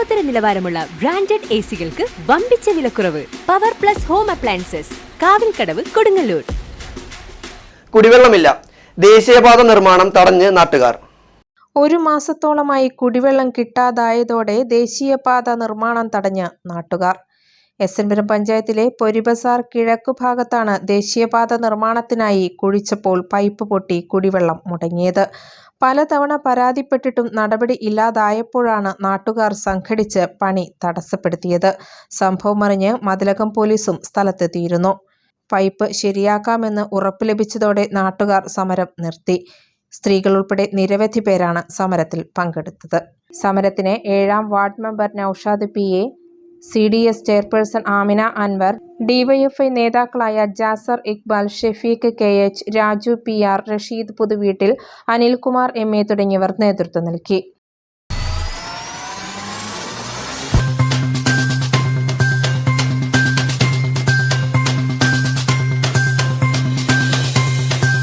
ലോകോത്തര നിലവാരമുള്ള branded A സികൾക്ക് വമ്പിച്ച വിലക്കുറവ്. Power plus home appliances Kavilkadavu Kodungallur. കുടിവെള്ളമില്ല. ദേശീയപാത നിർമ്മാണം തടഞ്ഞ് നാട്ടുകാർ. ഒരു മാസത്തോളമായി കുടിവെള്ളം കിട്ടാതായതോടെ ദേശീയപാത നിർമ്മാണം തടഞ്ഞ നാട്ടുകാർ. എസ് എൻ പുരം പഞ്ചായത്തിലെ പൊരിബസാർ കിഴക്കു ഭാഗത്താണ് ദേശീയപാത നിർമ്മാണത്തിനായി കുഴിച്ചപ്പോൾ പൈപ്പ് പൊട്ടി കുടിവെള്ളം മുടങ്ങിയത്. പലതവണ പരാതിപ്പെട്ടിട്ടും നടപടി ഇല്ലാതായപ്പോഴാണ് നാട്ടുകാർ സംഘടിച്ച് പണി തടസ്സപ്പെടുത്തിയത്. സംഭവമറിഞ്ഞ് മതിലകം പോലീസും സ്ഥലത്തെത്തിയിരുന്നു. പൈപ്പ് ശരിയാക്കാമെന്ന് ഉറപ്പ് ലഭിച്ചതോടെ നാട്ടുകാർ സമരം നിർത്തി. സ്ത്രീകൾ ഉൾപ്പെടെ നിരവധി പേരാണ് സമരത്തിൽ പങ്കെടുത്തത്. സമരത്തിന് ഏഴാം ward member Naushad P A C D S chairperson Amina Anwar DYFI നേതാക്കളായ Jasar Iqbal Shafeeq K H Raju P R Rasheed പുതുവീട്ടിൽ Anilkumar M A തുടങ്ങിയവർ നേതൃത്വം നൽകി.